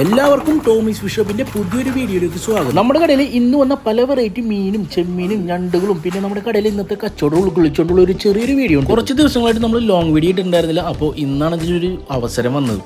എല്ലാവർക്കും ടോമിസ് ബിഷപ്പിന്റെ പുതിയൊരു വീഡിയോയിലേക്ക് സ്വാഗതം. നമ്മുടെ കടയിൽ ഇന്ന് വന്ന പല വെറൈറ്റി മീനും ചെമ്മീനും ഞണ്ടുകളും പിന്നെ നമ്മുടെ കടയിൽ ഇന്നത്തെ കച്ചവടം ഉൾക്കൊള്ളിച്ചുകൊണ്ടുള്ള ഒരു ചെറിയൊരു വീഡിയോ ഉണ്ട്. കുറച്ച് ദിവസങ്ങളായിട്ട് നമ്മൾ ലോങ് വീഡിയോ ഇട്ടുണ്ടായിരുന്നില്ല അപ്പോൾ ഇന്നാണ് ഇതിനൊരു അവസരം വന്നത്.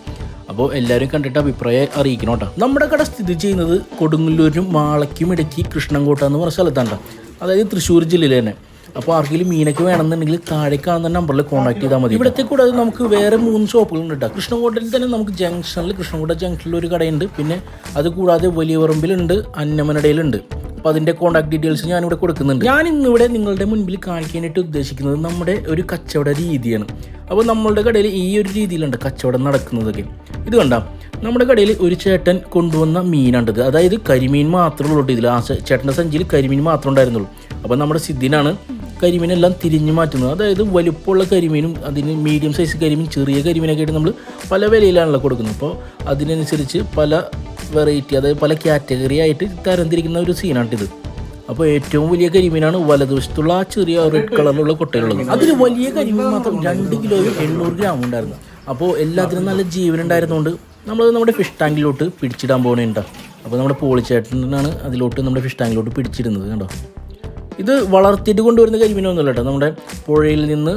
അപ്പോൾ എല്ലാവരും കണ്ടിട്ട് അഭിപ്രായം അറിയിക്കണം കേട്ടോ. നമ്മുടെ കട സ്ഥിതി ചെയ്യുന്നത് കൊടുങ്ങല്ലൂരിനും മാളയ്ക്കും ഇടയ്ക്ക് കൃഷ്ണൻകോട്ട എന്ന് പറഞ്ഞ സ്ഥലത്താണ് അതായത് തൃശ്ശൂർ ജില്ലയിൽ തന്നെ. അപ്പോൾ ആർക്കെങ്കിലും മീനൊക്കെ വേണമെന്നുണ്ടെങ്കിൽ താഴെ കാണുന്ന നമ്പറിൽ കോൺടാക്ട് ചെയ്താൽ മതി ഇവിടത്തെ കൂടാതെ നമുക്ക് വേറെ മൂന്ന് ഷോപ്പുകളുണ്ട് കേട്ടോ കൃഷ്ണകോട്ടയിൽ തന്നെ നമുക്ക് ജംഗ്ഷനിൽ കൃഷ്ണകോട്ട ജംഗ്ഷനിൽ ഒരു കടയുണ്ട്. പിന്നെ അത് കൂടാതെ വലിയ പറമ്പിലുണ്ട് അന്നമനടയിലുണ്ട്. അപ്പോൾ അതിന്റെ കോൺടാക്ട് ഡീറ്റെയിൽസ് ഞാനിവിടെ കൊടുക്കുന്നുണ്ട്. ഞാൻ ഇന്നിവിടെ നിങ്ങളുടെ മുൻപിൽ കാണിക്കാനായിട്ട് ഉദ്ദേശിക്കുന്നത് നമ്മുടെ ഒരു കച്ചവട രീതിയാണ്. അപ്പോൾ നമ്മളുടെ കടയിൽ ഈ ഒരു രീതിയിലുണ്ട് കച്ചവടം നടക്കുന്നതൊക്കെ. ഇത് കണ്ടാ നമ്മുടെ കടയിൽ ഒരു ചേട്ടൻ കൊണ്ടുവന്ന മീനാണിത് അതായത് കരിമീൻ മാത്രമേ ഉള്ളൂ ഇതിൽ ആ ചേട്ടന്റെ സഞ്ചിയിൽ കരിമീൻ മാത്രമേ ഉണ്ടായിരുന്നുള്ളൂ. അപ്പോൾ നമ്മുടെ സിദ്ധിനാണ് കരിമീനെല്ലാം തിരിഞ്ഞു മാറ്റുന്നത്. അതായത് വലുപ്പമുള്ള കരിമീനും അതിന് മീഡിയം സൈസ് കരിമീൻ ചെറിയ കരിമീനൊക്കെ ആയിട്ട് നമ്മൾ പല വിലയിലാണല്ലോ കൊടുക്കുന്നത്. അപ്പോൾ അതിനനുസരിച്ച് പല വെറൈറ്റി അതായത് പല കാറ്റഗറി ആയിട്ട് തരംതിരിക്കുന്ന ഒരു സീനാണിത് അപ്പോൾ ഏറ്റവും വലിയ കരിമീനാണ് വലതുവശത്തുള്ള ആ ചെറിയ റെഡ് കളറിലുള്ള കൊട്ടയിലുള്ളത്. അതിൽ വലിയ കരിമീൻ മാത്രം രണ്ട് കിലോയും എണ്ണൂറ് ഗ്രാം ഉണ്ടായിരുന്നു. അപ്പോൾ എല്ലാത്തിനും നല്ല ജീവൻ ഉണ്ടായിരുന്നുകൊണ്ട് നമ്മളത് നമ്മുടെ ഫിഷ് ടാങ്കിലോട്ട് പിടിച്ചിടാൻ പോകുന്നുണ്ടോ അപ്പോൾ നമ്മുടെ പോളിച്ചേട്ടനാണ് അതിലോട്ട് നമ്മുടെ ഫിഷ് ടാങ്കിലോട്ട് പിടിച്ചിടുന്നത് കണ്ടോ? ഇത് വളർത്തിയിട്ട് കൊണ്ടുവരുന്ന കരിമീനൊന്നുമല്ല കേട്ടോ. നമ്മുടെ പുഴയിൽ നിന്ന്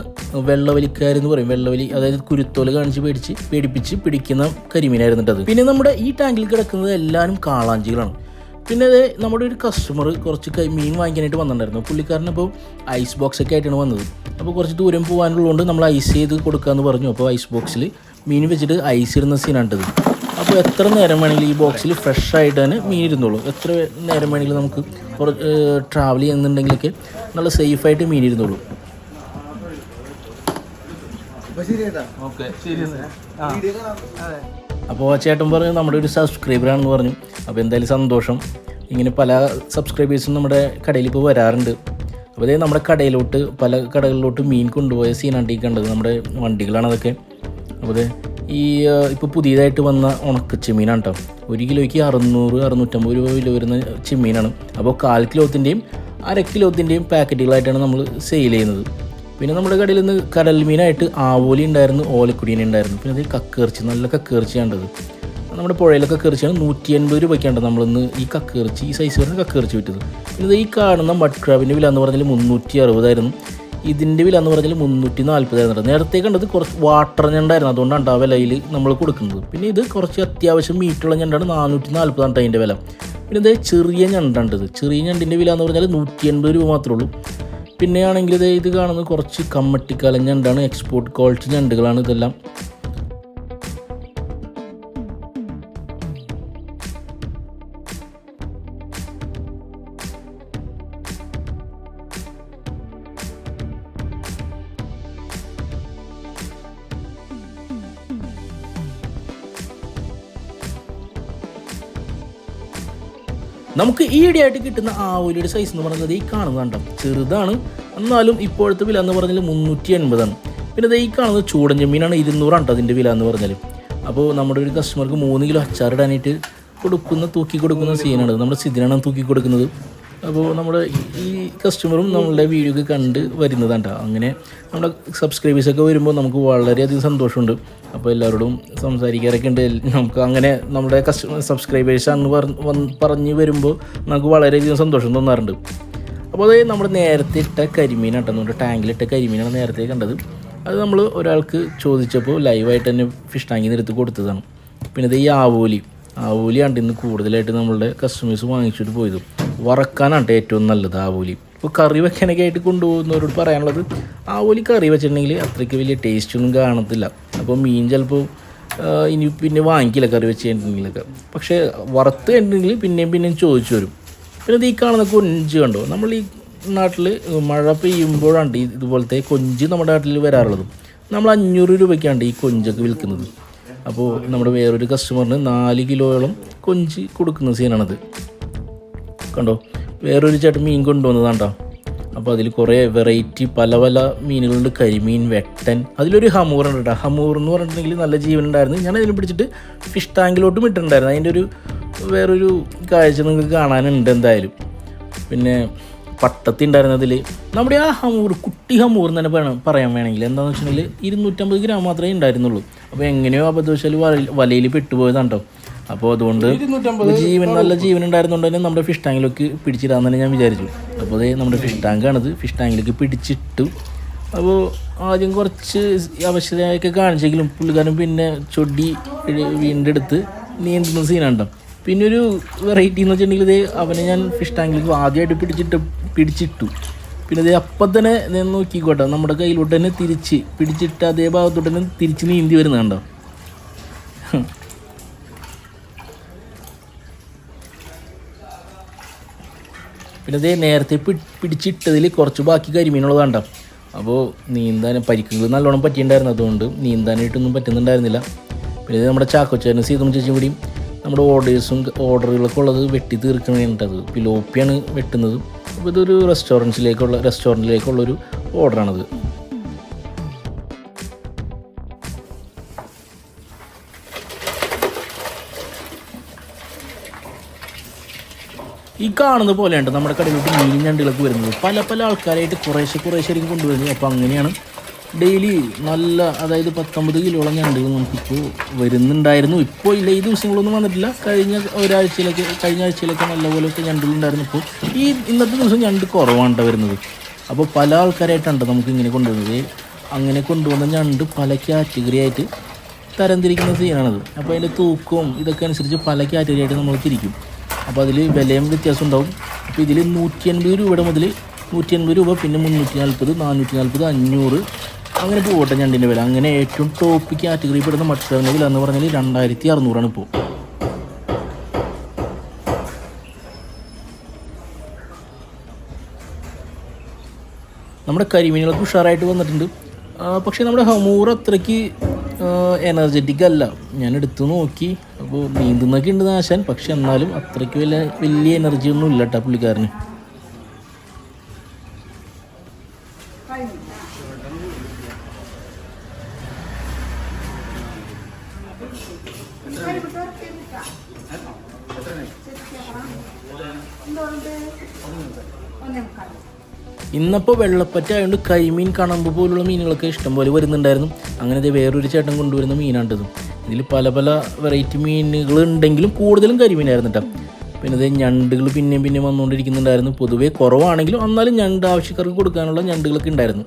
വെള്ളവലിക്കാരെന്ന് പറയും. വെള്ളവലി അതായത് കുരുത്തോൽ കാണിച്ച് പേടിച്ച് പേടിപ്പിച്ച് പിടിക്കുന്ന കരിമീനായിരുന്നു കേട്ടത് പിന്നെ നമ്മുടെ ഈ ടാങ്കിൽ കിടക്കുന്നത് എല്ലാവരും കാളാഞ്ചികളാണ്. പിന്നെ അത് നമ്മുടെ ഒരു കസ്റ്റമർ കുറച്ച് മീൻ വാങ്ങിക്കാനായിട്ട് വന്നിട്ടുണ്ടായിരുന്നു. പുള്ളിക്കാരൻ അപ്പോൾ ഐസ് ബോക്സ് ഒക്കെ ആയിട്ടാണ് വന്നത്. അപ്പോൾ കുറച്ച് ദൂരം പോകാനുള്ളതുകൊണ്ട് നമ്മൾ ഐസ് ചെയ്ത് കൊടുക്കാമെന്ന് പറഞ്ഞു. അപ്പോൾ ഐസ് ബോക്സിൽ മീൻ വെച്ചിട്ട് ഐസ് ഇടുന്ന സീനാണിട്ടത് അപ്പോൾ എത്ര നേരം വേണമെങ്കിലും ഈ ബോക്സിൽ ഫ്രഷ് ആയിട്ട് തന്നെ മീൻ ഇരുന്നുള്ളൂ എത്ര നേരം വേണമെങ്കിലും നമുക്ക് ട്രാവൽ ചെയ്യുന്നുണ്ടെങ്കിലൊക്കെ നല്ല സേഫായിട്ട് മീൻ ഇരുന്നുള്ളൂ അപ്പോൾ ചേട്ടൻ പറഞ്ഞു നമ്മുടെ ഒരു സബ്സ്ക്രൈബറാണെന്ന് പറഞ്ഞു. അപ്പോൾ എന്തായാലും സന്തോഷം. ഇങ്ങനെ പല സബ്സ്ക്രൈബേഴ്സും നമ്മുടെ കടയിൽ ഇപ്പോൾ വരാറുണ്ട്. അപ്പോൾ അതായത് നമ്മുടെ കടയിലോട്ട് പല കടകളിലോട്ട് മീൻ കൊണ്ടുപോയ സീനാണ് ഈ കണ്ടത്. നമ്മുടെ വണ്ടികളാണ് അതൊക്കെ. അപ്പോൾ ഈ ഇപ്പോൾ പുതിയതായിട്ട് വന്ന ഉണക്ക ചെമ്മീനാണ് കേട്ടോ ഒരു കിലോയ്ക്ക് അറുന്നൂറ് അറുന്നൂറ്റമ്പത് രൂപ വില വരുന്ന ചെമ്മീനാണ്. അപ്പോൾ കാൽ കിലോത്തിന്റെയും അര കിലോത്തിന്റെയും പാക്കറ്റുകളായിട്ടാണ് നമ്മൾ സെയിൽ ചെയ്യുന്നത്. പിന്നെ നമ്മുടെ കടയിൽ നിന്ന് കടൽ മീനായിട്ട് ആവോലി ഉണ്ടായിരുന്നു ഓലക്കുടീനെ ഉണ്ടായിരുന്നു. പിന്നെ അതിൽ കക്കേർച്ചി നല്ല കക്കേർച്ചിയാണ്ടത് നമ്മുടെ പുഴയിലൊക്കെ കയറിച്ചാണ് നൂറ്റി എൺപത് രൂപയ്ക്കാണ് നമ്മളിന്ന് ഈ കക്കേർച്ചി ഈ സൈസ് വരുന്ന കക്കേർച്ചി വിറ്റത്. പിന്നെ ഈ കാണുന്ന മഡ് ക്രാബിന്റെ വില എന്ന് പറഞ്ഞാൽ മുന്നൂറ്റി അറുപതായിരുന്നു. ഇതിന്റെ വില എന്ന് പറഞ്ഞാൽ മുന്നൂറ്റി നാൽപ്പതായിരുന്നു നേരത്തെ കണ്ടത് കുറച്ച് വാട്ടർ ഞണ്ടായിരുന്നു. അതുകൊണ്ടാണ് ആ വിലയിൽ നമ്മൾ കൊടുക്കുന്നത്. പിന്നെ ഇത് കുറച്ച് അത്യാവശ്യം മീറ്റുള്ള ഞണ്ടാണ് നാനൂറ്റി നാൽപ്പതാണ് അതിന്റെ വില. പിന്നെ ഇത് ചെറിയ ഞണ്ടാണ് ഇത്. ചെറിയ ഞണ്ടിന്റെ വില എന്ന് പറഞ്ഞാൽ നൂറ്റി എൺപത് രൂപ മാത്രമേ ഉള്ളൂ. പിന്നെ ആണെങ്കിൽ ഇത് ഇത് കാണുന്നത് കുറച്ച് കമ്മട്ടിക്കാലം ഞണ്ടാണ്. എക്സ്പോർട്ട് ക്വാളിറ്റി ഞണ്ടുകളാണ് ഇതെല്ലാം. നമുക്ക് ഈയിടെയായിട്ട് കിട്ടുന്ന ആവോലിയുടെ സൈസ് എന്ന് പറയുന്നത് ഈ കാണുന്ന കണ്ടോ? ചെറുതാണ്. എന്നാലും ഇപ്പോഴത്തെ വില എന്ന് പറഞ്ഞാൽ മുന്നൂറ്റി എൺപതാണ് പിന്നെ ഈ കാണുന്നത് ചൂടൻ ചെമ്മീനാണ് ഇരുന്നൂറാണ് അതിന്റെ വില എന്ന് പറഞ്ഞാൽ അപ്പോൾ നമ്മുടെ ഒരു കസ്റ്റമർക്ക് മൂന്ന് കിലോ അച്ചാറിടാനായിട്ട് കൊടുക്കുന്ന തൂക്കി കൊടുക്കുന്ന സീനാണ് നമ്മുടെ സിദിനാണ് തൂക്കി കൊടുക്കുന്നത്. അപ്പോൾ നമ്മുടെ ഈ കസ്റ്റമറും നമ്മളുടെ വീഡിയോ ഒക്കെ കണ്ട് വരുന്നതാണ്. അങ്ങനെ നമ്മുടെ സബ്സ്ക്രൈബേഴ്സൊക്കെ വരുമ്പോൾ നമുക്ക് വളരെയധികം സന്തോഷമുണ്ട്. അപ്പോൾ എല്ലാവരോടും സംസാരിക്കാറൊക്കെ ഉണ്ട് നമുക്ക് അങ്ങനെ നമ്മുടെ കസ്റ്റമർ സബ്സ്ക്രൈബേഴ്സാണെന്ന് പറഞ്ഞ് പറഞ്ഞ് വരുമ്പോൾ നമുക്ക് വളരെയധികം സന്തോഷം തോന്നാറുണ്ട്. അപ്പോൾ അത് നമ്മൾ നേരത്തെ ഇട്ട കരിമീനാട്ടോ നമ്മുടെ ടാങ്കിലിട്ട കരിമീനാണ് നേരത്തെ കണ്ടത്. അത് നമ്മൾ ഒരാൾക്ക് ചോദിച്ചപ്പോൾ ലൈവായിട്ട് തന്നെ ഫിഷ് ടാങ്കിൽ എടുത്ത് കൊടുത്തതാണ്. പിന്നെ ഇത് ഈ ആവോലി. ആവോലിയാണ് ഇന്ന് കൂടുതലായിട്ട് നമ്മളുടെ കസ്റ്റമേഴ്സ് വാങ്ങിച്ചിട്ട് പോയത്. വറക്കാനാണ് ഏറ്റവും നല്ലത് ആവോലി. ഇപ്പോൾ കറി വെക്കാനൊക്കെ ആയിട്ട് കൊണ്ടുപോകുന്നവരോട് പറയാനുള്ളത് ആ ആവോലി കറി വെച്ചിട്ടുണ്ടെങ്കിൽ അത്രയ്ക്ക് വലിയ ടേസ്റ്റൊന്നും കാണത്തില്ല. അപ്പോൾ മീൻ ചിലപ്പോൾ ഇനി പിന്നെ വാങ്ങിക്കില്ല കറി വെച്ച് കഴിഞ്ഞിട്ടുണ്ടെങ്കിലൊക്കെ. പക്ഷേ വറുത്ത് കഴിഞ്ഞിട്ടുണ്ടെങ്കിൽ പിന്നെയും പിന്നെയും ചോദിച്ചു വരും. പിന്നെ ഈ കാണുന്ന കൊഞ്ച് കണ്ടോ? നമ്മൾ ഈ നാട്ടിൽ മഴ പെയ്യുമ്പോഴാണ് ഈ ഇതുപോലത്തെ കൊഞ്ച് നമ്മുടെ നാട്ടിൽ വരാറുള്ളത്. നമ്മൾ അഞ്ഞൂറ് രൂപയ്ക്കാണ് ഈ കൊഞ്ചൊക്കെ വിൽക്കുന്നത്. അപ്പോൾ നമ്മുടെ വേറൊരു കസ്റ്റമറിന് നാല് കിലോയോളം കൊഞ്ച് കൊടുക്കുന്ന സീനാണത് കണ്ടോ? വേറൊരു ചേട്ടൻ മീൻ കൊണ്ടുവന്നതാണ്ടോ. അപ്പോൾ അതിൽ കുറേ വെറൈറ്റി പല പല മീനുകളുണ്ട്. കരിമീൻ വെട്ടൻ. അതിലൊരു ഹമൂർ ഉണ്ട് കേട്ടോ ഹമൂർ എന്ന് പറഞ്ഞിട്ടുണ്ടെങ്കിൽ നല്ല ജീവനുണ്ടായിരുന്നു ഞാൻ അതിനെ പിടിച്ചിട്ട് ഫിഷ് ടാങ്കിലോട്ടും ഇട്ടിട്ടുണ്ടായിരുന്നു അതിന്റെ ഒരു വേറൊരു കാഴ്ച നിങ്ങൾക്ക് കാണാനുണ്ട് എന്തായാലും. പിന്നെ പട്ടത്തി ഉണ്ടായിരുന്നതിൽ നമ്മുടെ ആ ഹമൂർ കുട്ടി ഹമൂർ എന്ന് തന്നെ വേണം പറയാൻ വേണമെങ്കിൽ. എന്താണെന്ന് വെച്ചിട്ടുണ്ടെങ്കിൽ ഇരുന്നൂറ്റമ്പത് ഗ്രാം മാത്രമേ ഉണ്ടായിരുന്നുള്ളൂ. അപ്പോൾ എങ്ങനെയോ അബദ്ധവശാൽ വല വലയിൽ പെട്ടുപോയതാണ് കേട്ടോ. അപ്പോൾ അതുകൊണ്ട് ജീവൻ നല്ല ജീവൻ ഉണ്ടായിരുന്നുകൊണ്ട് തന്നെ നമ്മുടെ ഫിഷ് ടാങ്കിലേക്ക് പിടിച്ചിടാന്ന് തന്നെ ഞാൻ വിചാരിച്ചു. അപ്പോൾ അതേ നമ്മുടെ ഫിഷ് ടാങ്കാണിത് ഫിഷ് ടാങ്കിലേക്ക് പിടിച്ചിട്ടു. അപ്പോൾ ആദ്യം കുറച്ച് അവശതയൊക്കെ കാണിച്ചെങ്കിലും പുള്ളിക്കാരൻ പിന്നെ ചൊടി വീണ്ടെടുത്ത് നീന്തുന്ന സീനാണ്ടോ പിന്നെ ഒരു വെറൈറ്റി എന്ന് വെച്ചിട്ടുണ്ടെങ്കിൽ ഇതേ അവനെ ഞാൻ ഫിഷ് ടാങ്കിലേക്ക് ആദ്യമായിട്ട് പിടിച്ചിട്ട് പിടിച്ചിട്ടു. പിന്നെ ഇത് അപ്പം തന്നെ ഞാൻ നോക്കിക്കോട്ടെ. നമ്മുടെ കയ്യിലോട്ട് തന്നെ തിരിച്ച് പിടിച്ചിട്ട് അതേ ഭാഗത്തോട്ട് തന്നെ തിരിച്ച് നീന്തി വരുന്നുണ്ടോ പിന്നെ ഇതേ നേരത്തെ പിടിച്ചിട്ടതിൽ കുറച്ച് ബാക്കി കരിമീനുള്ളത് കണ്ടോ അപ്പോൾ നീന്താൻ പരിക്കുകൾ നല്ലോണം പറ്റിയിട്ടുണ്ടായിരുന്നു അതുകൊണ്ട് നീന്താനായിട്ടൊന്നും പറ്റുന്നുണ്ടായിരുന്നില്ല. പിന്നെ നമ്മുടെ ചാക്കോച്ചാരനും സീതം ചേച്ചിയും കൂടിയും നമ്മുടെ ഓർഡേഴ്സും ഓർഡറുകളൊക്കെ ഉള്ളത് വെട്ടി തീർക്കണേണ്ടത് പിലോപ്പിയാണ് വെട്ടുന്നത്. അപ്പോൾ ഇതൊരു റെസ്റ്റോറൻസിലേക്കുള്ള റെസ്റ്റോറന്റിലേക്കുള്ള ഒരു ഓർഡറാണത് ഈ കാണുന്ന പോലെയുണ്ട്. നമ്മുടെ കടയിലോട്ട് മീൻ ഞണ്ടുകളൊക്കെ വരുന്നത്. പല പല ആൾക്കാരായിട്ട് കുറേശ്ശെ കുറേശ്ശേരും കൊണ്ടുവരുന്നത്. അപ്പോൾ അങ്ങനെയാണ് ഡെയിലി നല്ല അതായത് പത്തൊമ്പത് കിലോളം ഞണ്ടുകൾ നമുക്കിപ്പോൾ വരുന്നുണ്ടായിരുന്നു. ഇപ്പോൾ ഇല്ല ഈ ദിവസങ്ങളൊന്നും വന്നിട്ടില്ല. കഴിഞ്ഞ ഒരാഴ്ചയിലൊക്കെ കഴിഞ്ഞ ആഴ്ചയിലൊക്കെ നല്ലപോലെയൊക്കെ ഞണ്ടുകളുണ്ടായിരുന്നു ഇപ്പോൾ ഈ ഇന്നത്തെ ദിവസം ഞണ്ട് കുറവാണ് വരുന്നത്. അപ്പോൾ പല ആൾക്കാരായിട്ടുണ്ട് നമുക്ക് ഇങ്ങനെ കൊണ്ടുവരുന്നത്. അങ്ങനെ കൊണ്ടുവന്ന ഞണ്ട് പല കാറ്റഗറി ആയിട്ട് തരംതിരിക്കുന്ന സീനാണത് അപ്പോൾ അതിന്റെ തൂക്കവും ഇതൊക്കെ അനുസരിച്ച് പല കാറ്റഗറി ആയിട്ട് നമ്മൾ തിരിക്കും. അപ്പോൾ അതിൽ വിലയും വ്യത്യാസം ഉണ്ടാവും. അപ്പോൾ ഇതിൽ നൂറ്റി അൻപത് രൂപയുടെ മുതൽ നൂറ്റി അൻപത് രൂപ പിന്നെ മുന്നൂറ്റി നാൽപ്പത് നാനൂറ്റി നാൽപ്പത് അഞ്ഞൂറ് അങ്ങനെ പോകട്ടെ ഞണ്ടിന്റെ വില. അങ്ങനെ ഏറ്റവും ടോപ്പ് കാറ്റഗറി പെടുന്ന മട്ടറിന്റെ വില എന്ന് പറഞ്ഞാൽ രണ്ടായിരത്തി അറുന്നൂറാണ് ഇപ്പോൾ. നമ്മുടെ കരിമീനുകളൊക്കെ ഉഷാറായിട്ട് വന്നിട്ടുണ്ട്. പക്ഷേ നമ്മുടെ ഹമൂർ അത്രയ്ക്ക് എനർജറ്റിക് അല്ല ഞാൻ എടുത്തു നോക്കി അപ്പോൾ നീന്തുന്നൊക്കെ ഉണ്ട് നാശാൻ പക്ഷെ എന്നാലും അത്രയ്ക്ക് വലിയ വലിയ എനർജി ഒന്നും ഇല്ല കേട്ടോ പുള്ളിക്കാരന് ഇന്നപ്പോൾ വെള്ളപ്പറ്റായതുകൊണ്ട് കൈമീൻ കണമ്പ് പോലുള്ള മീനുകളൊക്കെ ഇഷ്ടംപോലെ വരുന്നുണ്ടായിരുന്നു. അങ്ങനെ ദേ വേറൊരു ചേട്ടൻ കൊണ്ടുവരുന്ന മീനാണ്ടത് ഇതിൽ പല പല വെറൈറ്റി മീനുകൾ ഉണ്ടെങ്കിലും കൂടുതലും കരിമീനായിരുന്നു കേട്ടോ പിന്നെ ഇത് ഞണ്ടുകൾ പിന്നെയും പിന്നെയും വന്നുകൊണ്ടിരിക്കുന്നുണ്ടായിരുന്നു പൊതുവേ കുറവാണെങ്കിലും എന്നാലും ഞണ്ട് ആവശ്യക്കാർക്ക് കൊടുക്കാനുള്ള ഞണ്ടുകളൊക്കെ ഉണ്ടായിരുന്നു.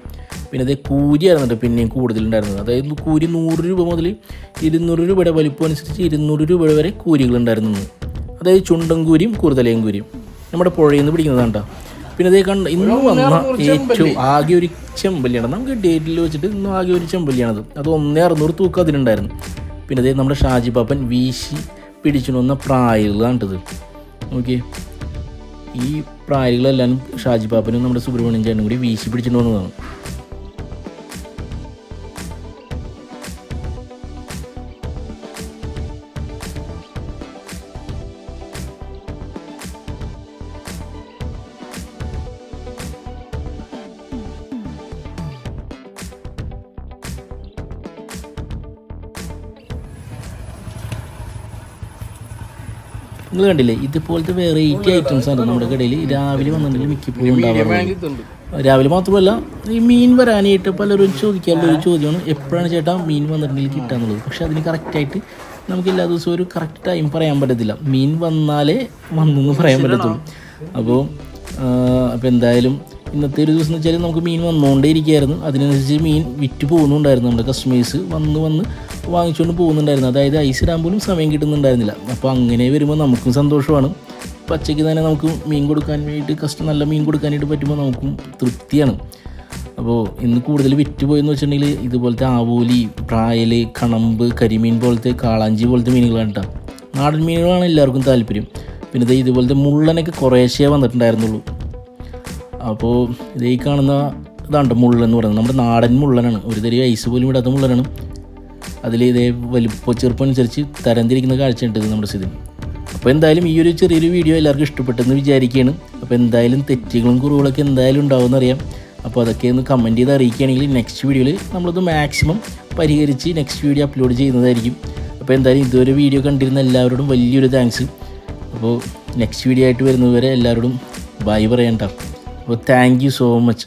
പിന്നെ ഇത് കൂരിയായിരുന്നു കേട്ടോ പിന്നെയും കൂടുതലുണ്ടായിരുന്നത് അതായത് കൂരി നൂറ് രൂപ മുതൽ ഇരുന്നൂറ് രൂപയുടെ വലിപ്പം അനുസരിച്ച് ഇരുന്നൂറ് രൂപ വരെ കൂരികളുണ്ടായിരുന്നു അതായത് ചുണ്ടൻ കൂരിയും കൂരിയും. നമ്മുടെ പുഴയിൽ നിന്ന് പിടിക്കുന്നതാണ് കേട്ടോ പിന്നെ അതേ കണ്ട ഇന്ന് വന്ന ഏറ്റവും ആകെ ഒരു ചെമ്പല്ലിയാണ്. നമുക്ക് ഡേറ്റിൽ വെച്ചിട്ട് ഇന്നും ആകെ ഒരു ചെമ്പല്ലിയാണത്. അത് ഒന്നേ അറുന്നൂറ് തൂക്കം അതിനുണ്ടായിരുന്നു പിന്നെ അതേ നമ്മുടെ ഷാജി പാപ്പൻ വീശി പിടിച്ചു വന്ന പ്രായകളാണിട്ടത് ഓക്കെ ഈ പ്രായകളെല്ലാം ഷാജി പാപ്പനും നമ്മുടെ സുബ്രഹ്മണ്യൻ ചേട്ടനും കൂടി വീശി പിടിച്ചിട്ട് വന്നതാണ്. നിങ്ങൾ കണ്ടില്ലേ? ഇതുപോലത്തെ വെറൈറ്റി ഐറ്റംസ് ആണ് നമ്മുടെ കടയിൽ രാവിലെ വന്നിട്ടുണ്ടെങ്കിൽ മിക്കപ്പോഴും ഉണ്ടാവാറുള്ളത്. രാവിലെ മാത്രമല്ല ഈ മീൻ വരാനായിട്ട് പലരും ചോദിക്കാനുള്ള ഒരു ചോദ്യമാണ് എപ്പോഴാണ് ചേട്ടാ മീൻ വന്നിട്ടുണ്ടെങ്കിൽ കിട്ടാന്നുള്ളത്? പക്ഷെ അതിന് കറക്റ്റായിട്ട് നമുക്ക് എല്ലാ ദിവസവും ഒരു കറക്റ്റ് ടൈം പറയാൻ പറ്റത്തില്ല. മീൻ വന്നാലേ വന്നെന്ന് പറയാൻ പറ്റത്തുള്ളൂ. അപ്പോൾ അപ്പോൾ എന്തായാലും ഇന്നത്തെ ഒരു ദിവസം എന്ന് വെച്ചാൽ നമുക്ക് മീൻ വന്നുകൊണ്ടേ ഇരിക്കുകയായിരുന്നു അതിനനുസരിച്ച് മീൻ വിറ്റ് പോകുന്നുണ്ടായിരുന്നു. നമ്മുടെ കസ്റ്റമേഴ്സ് വന്ന് വന്ന് വാങ്ങിച്ചുകൊണ്ട് പോകുന്നുണ്ടായിരുന്നു. അതായത് ഐസ് ഇടാൻ പോലും സമയം കിട്ടുന്നുണ്ടായിരുന്നില്ല. അപ്പോൾ അങ്ങനെ വരുമ്പോൾ നമുക്കും സന്തോഷമാണ്. പച്ചയ്ക്ക് തന്നെ നമുക്ക് മീൻ കൊടുക്കാൻ വേണ്ടിയിട്ട് കഷ്ടം നല്ല മീൻ കൊടുക്കാനായിട്ട് പറ്റുമ്പോൾ നമുക്കും തൃപ്തിയാണ്. അപ്പോൾ ഇന്ന് കൂടുതൽ വിറ്റ് പോയെന്ന് വെച്ചിട്ടുണ്ടെങ്കിൽ ഇതുപോലത്തെ ആവോലി പ്രായൽ കണമ്പ് കരിമീൻ പോലത്തെ കാളാഞ്ചി പോലത്തെ മീനുകളാണ് കേട്ടോ. നാടൻ മീനുകളാണ് എല്ലാവർക്കും താല്പര്യം. പിന്നെ ദേ ഇതുപോലത്തെ മുള്ളനൊക്കെ കുറേശ്ശേ വന്നിട്ടുണ്ടായിരുന്നുള്ളൂ. അപ്പോൾ ഇത് ഈ കാണുന്ന ഇതാണ്ട് മുള്ളൻ എന്ന് പറയുന്നത്? നമ്മുടെ നാടൻ മുള്ളനാണ്. ഒരു തരി ഐസ് പോലും ഇടാത്ത മുള്ളനാണ്. അതിൽ ഇതേ വലിപ്പ ചെറുപ്പം അനുസരിച്ച് തരംതിരിക്കുന്ന കാഴ്ചയുണ്ട് നമ്മുടെ സ്ഥിതി അപ്പോൾ എന്തായാലും ഈ ഒരു ചെറിയൊരു വീഡിയോ എല്ലാവർക്കും ഇഷ്ടപ്പെട്ടെന്ന് വിചാരിക്കുകയാണ്. അപ്പോൾ എന്തായാലും തെറ്റുകളും കുറവുകളൊക്കെ എന്തായാലും ഉണ്ടാവുമെന്ന് അറിയാം. അപ്പോൾ അതൊക്കെ ഒന്ന് കമന്റ് ചെയ്ത് അറിയിക്കുകയാണെങ്കിൽ നെക്സ്റ്റ് വീഡിയോയിൽ നമ്മളത് മാക്സിമം പരിഹരിച്ച് നെക്സ്റ്റ് വീഡിയോ അപ്ലോഡ് ചെയ്യുന്നതായിരിക്കും. അപ്പോൾ എന്തായാലും ഇതുവരെ വീഡിയോ കണ്ടിരുന്ന എല്ലാവരോടും വലിയൊരു താങ്ക്സ് അപ്പോൾ നെക്സ്റ്റ് വീഡിയോ ആയിട്ട് വരുന്നതുവരെ എല്ലാവരോടും ബൈ പറയണ്ട അപ്പോൾ താങ്ക് യു സോ മച്ച്